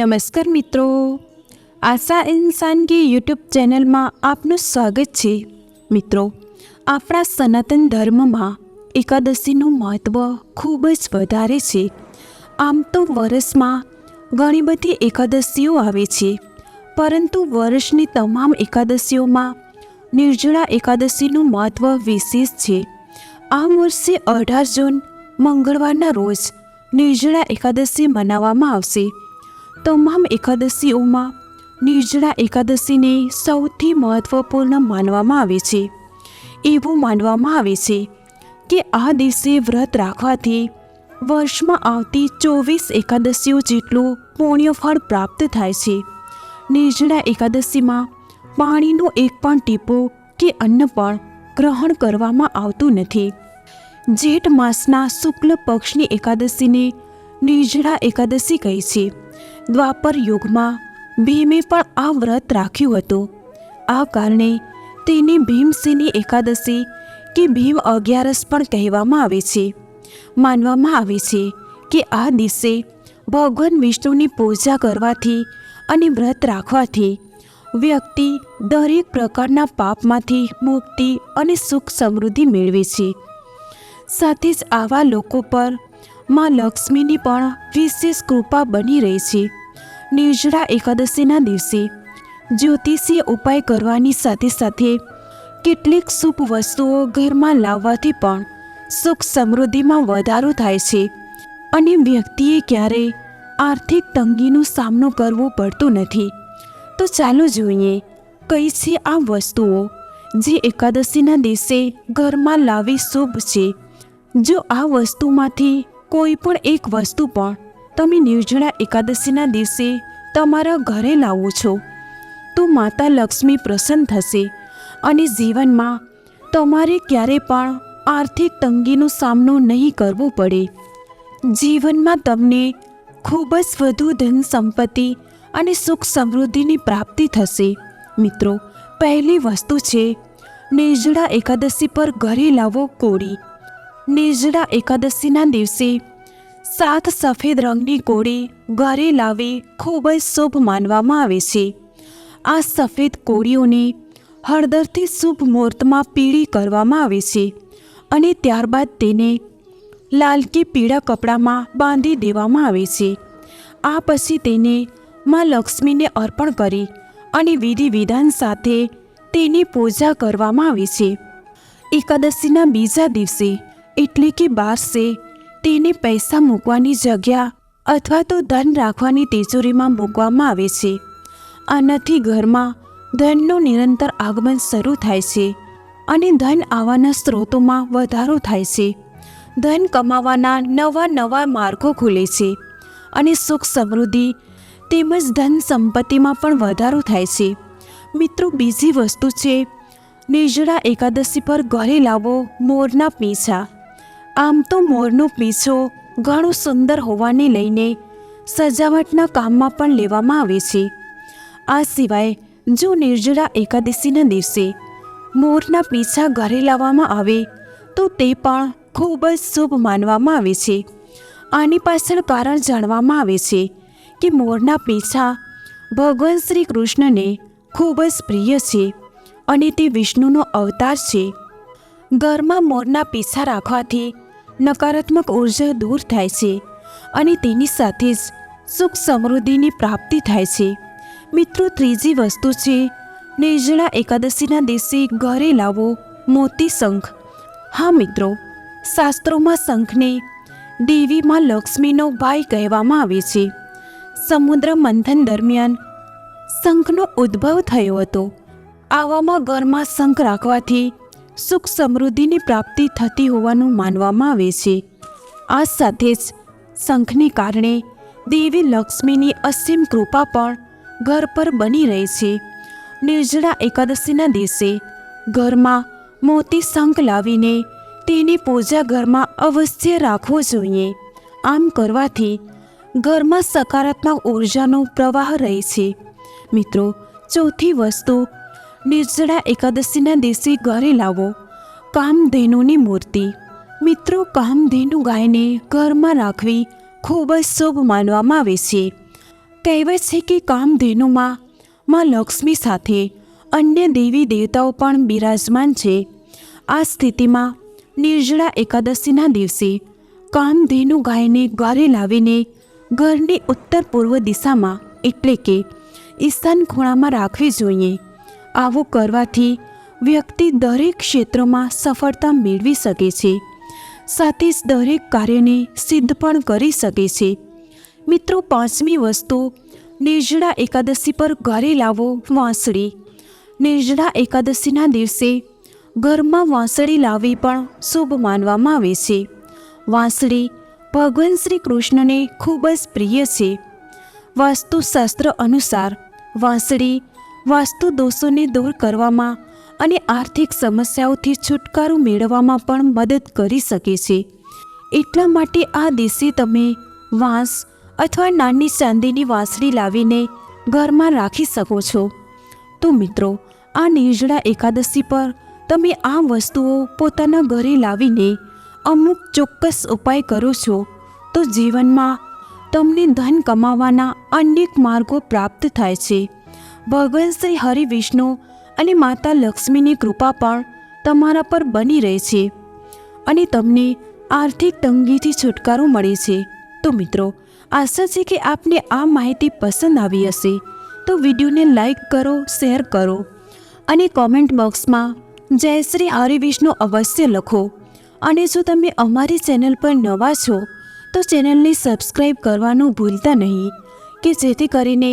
નમસ્કાર મિત્રો. આશા ઇન્સાનગી યુટ્યુબ ચેનલમાં આપનું સ્વાગત છે. મિત્રો, આપણા સનાતન ધર્મમાં એકાદશીનું મહત્ત્વ ખૂબ જ વધારે છે. આમ તો વર્ષમાં ઘણી બધી એકાદશીઓ આવે છે. પરંતુ વર્ષની તમામ એકાદશીઓમાં નિર્જળા એકાદશીનું મહત્ત્વ વિશેષ છે. આ વર્ષે અઢાર જૂન મંગળવારના રોજ નિર્જળા એકાદશી મનાવવામાં આવશે. તમામ એકાદશીઓમાં નિર્જળા એકાદશીને સૌથી મહત્વપૂર્ણ માનવામાં આવે છે. એવું માનવામાં આવે છે કે આ દિવસે વ્રત રાખવાથી વર્ષમાં આવતી ચોવીસ એકાદશીઓ જેટલું પુણ્યફળ પ્રાપ્ત થાય છે. નિર્જળા એકાદશીમાં પાણીનું એક પણ ટીપું કે અન્ન પણ ગ્રહણ કરવામાં આવતું નથી. જેઠ માસના શુક્લ પક્ષની એકાદશીને નિર્જળા એકાદશી કહે છે. દ્વાપર યુગમાં ભીમે પણ આ વ્રત રાખ્યું હતું. આ કારણે તેને ભીમસિંહની એકાદશી કે ભીમ અગિયારસ પણ કહેવામાં આવે છે. માનવામાં આવે છે કે આ દિવસે ભગવાન વિષ્ણુની પૂજા કરવાથી અને વ્રત રાખવાથી વ્યક્તિ દરેક પ્રકારના પાપમાંથી મુક્તિ અને સુખ સમૃદ્ધિ મેળવે છે. સાથે જ આવા લોકો પર માં લક્ષ્મીની પણ વિશેષ કૃપા બની રહી છે. નિર્જળા એકાદશીના દિવસે જ્યોતિષીય ઉપાય કરવાની સાથે સાથે કેટલીક શુભ વસ્તુઓ ઘરમાં લાવવાથી પણ સુખ સમૃદ્ધિમાં વધારો થાય છે અને વ્યક્તિએ ક્યારેય આર્થિક તંગીનો સામનો કરવો પડતો નથી. તો ચાલો જોઈએ કઈ છે આ વસ્તુઓ જે એકાદશીના દિવસે ઘરમાં લાવી શુભ છે. જો આ વસ્તુમાંથી કોઈ પણ એક વસ્તુ પણ તમે નિર્જળા એકાદશીના દિવસે તમારા ઘરે લાવો છો, તો માતા લક્ષ્મી પ્રસન્ન થશે અને જીવનમાં તમારે ક્યારે પણ આર્થિક તંગીનો સામનો નહીં કરવો પડે. જીવનમાં તમને ખૂબ જ વધુ ધન સંપત્તિ અને સુખ સમૃદ્ધિની પ્રાપ્તિ થશે. મિત્રો, પહેલી વસ્તુ છે, નિર્જળા એકાદશી પર ઘરે લાવો કોળી. નિર્જળા એકાદશીના દિવસે સાત સફેદ રંગની કોળી ઘરે લાવી ખૂબ જ શુભ માનવામાં આવે છે. આ સફેદ કોળીઓને હળદરથી શુભ મુહૂર્તમાં પીળી કરવામાં આવે છે અને ત્યારબાદ તેને લાલ કે પીળા કપડામાં બાંધી દેવામાં આવે છે. આ પછી તેને માં લક્ષ્મીને અર્પણ કરી અને વિધિ વિધાન સાથે તેની પૂજા કરવામાં આવે છે. એકાદશીના બીજા દિવસે એટલે કે બારસે. તેને પૈસા મૂકવાની જગ્યા અથવા તો ધન રાખવાની તિજોરીમાં મૂકવામાં આવે છે. આનાથી ઘરમાં ધનનું નિરંતર આગમન શરૂ થાય છે અને ધન આવવાના સ્ત્રોતોમાં વધારો થાય છે. ધન કમાવાના નવા નવા માર્ગો ખુલે છે અને સુખ સમૃદ્ધિ તેમજ ધન સંપત્તિમાં પણ વધારો થાય છે. મિત્રો, બીજી વસ્તુ છે, નિર્જળા એકાદશી પર ઘરે લાવો મોરના પીંછા. આમ તો મોરનો પીંછો ઘણો સુંદર હોવાને લઈને સજાવટના કામમાં પણ લેવામાં આવે છે. આ સિવાય જો નિર્જરા એકાદશીના દિવસે મોરના પીંછા ઘરે લાવવામાં આવે, તો તે પણ ખૂબ જ શુભ માનવામાં આવે છે. આની પાછળ કારણ જાણવામાં આવે છે કે મોરના પીંછા ભગવાન શ્રી કૃષ્ણને ખૂબ જ પ્રિય છે અને તે વિષ્ણુનો અવતાર છે. ઘરમાં મોરના પીંછા રાખવાથી નકારાત્મક ઊર્જા દૂર થાય છે અને તેની સાથે જ સુખ સમૃદ્ધિની પ્રાપ્તિ થાય છે. મિત્રો, ત્રીજી વસ્તુ છે, નિર્જળા એકાદશીના દિવસે ઘરે લાવો મોતી શંખ. હા, મિત્રો, શાસ્ત્રોમાં શંખને દેવીમાં લક્ષ્મીનો ભાઈ કહેવામાં આવે છે. સમુદ્ર મંથન દરમિયાન શંખનો ઉદ્ભવ થયો હતો. આવામાં ઘરમાં શંખ રાખવાથી સુખ સમૃદ્ધિની પ્રાપ્તિ થતી હોવાનું માનવામાં આવે છે. આ સાથે જ શંખને કારણે દેવી લક્ષ્મીની અસીમ કૃપા પણ ઘર પર બની રહે છે. નિર્જળા એકાદશીના દિવસે ઘરમાં મોતી શંખ લાવીને તેની પૂજા ઘરમાં અવશ્ય રાખવો જોઈએ. આમ કરવાથી ઘરમાં સકારાત્મક ઉર્જાનો પ્રવાહ રહે છે. મિત્રો, ચોથી વસ્તુ નિર્જળા એકાદશીના દિવસે ઘરે લાવો. કામધેનુની મૂર્તિ. મિત્રો, કામધેનુ ગાયને ઘરમાં રાખવી ખૂબ જ શુભ માનવામાં આવે છે. કહેવાય છે કે કામધેનુમાં માં લક્ષ્મી સાથે અન્ય દેવી દેવતાઓ પણ બિરાજમાન છે. આ સ્થિતિમાં નિર્જળા એકાદશીના દિવસે કામધેનુ ગાયને ઘરે લાવીને ઘરની ઉત્તર પૂર્વ દિશામાં, એટલે કે ઈશાન ખૂણામાં રાખવી જોઈએ. આવું કરવાથી વ્યક્તિ દરેક ક્ષેત્રમાં સફળતા મેળવી શકે છે. સાથે જ દરેક કાર્યને સિદ્ધ પણ કરી શકે છે. મિત્રો, પાંચમી વસ્તુ, નિર્જળા એકાદશી પર ઘરે લાવો વાંસળી. નિર્જળા એકાદશીના દિવસે ઘરમાં વાંસળી લાવવી પણ શુભ માનવામાં આવે છે. વાંસળી ભગવાન શ્રી કૃષ્ણને ખૂબ જ પ્રિય છે. વાસ્તુશાસ્ત્ર અનુસાર વાંસળી વાસ્તુ દોષોને દૂર કરવામાં અને આર્થિક સમસ્યાઓથી છુટકારો મેળવવામાં પણ મદદ કરી શકે છે. એટલા માટે આ દિવસે તમે વાંસ અથવા નાની ચાંદીની વાંસળી લાવીને ઘરમાં રાખી શકો છો. તો મિત્રો, આ નિર્જળા એકાદશી પર તમે આ વસ્તુઓ પોતાના ઘરે લાવીને અમુક ચોક્કસ ઉપાય કરો છો, તો જીવનમાં તમને ધન કમાવાના અનેક માર્ગો પ્રાપ્ત થાય છે. ભગવાન શ્રી હરિવિષ્ણુ અને માતા લક્ષ્મીની કૃપા પણ તમારા પર બની રહે છે અને તમને આર્થિક તંગીથી છુટકારો મળે છે. તો મિત્રો, આશા છે કે આપને આ માહિતી પસંદ આવી હશે. તો વિડીયોને લાઈક કરો, શેર કરો અને કોમેન્ટ બોક્સમાં જય શ્રી હરિવિષ્ણુ અવશ્ય લખો. અને જો તમે અમારી ચેનલ પર નવા છો, તો ચેનલને સબસ્ક્રાઈબ કરવાનું ભૂલતા નહીં, કે જેથી કરીને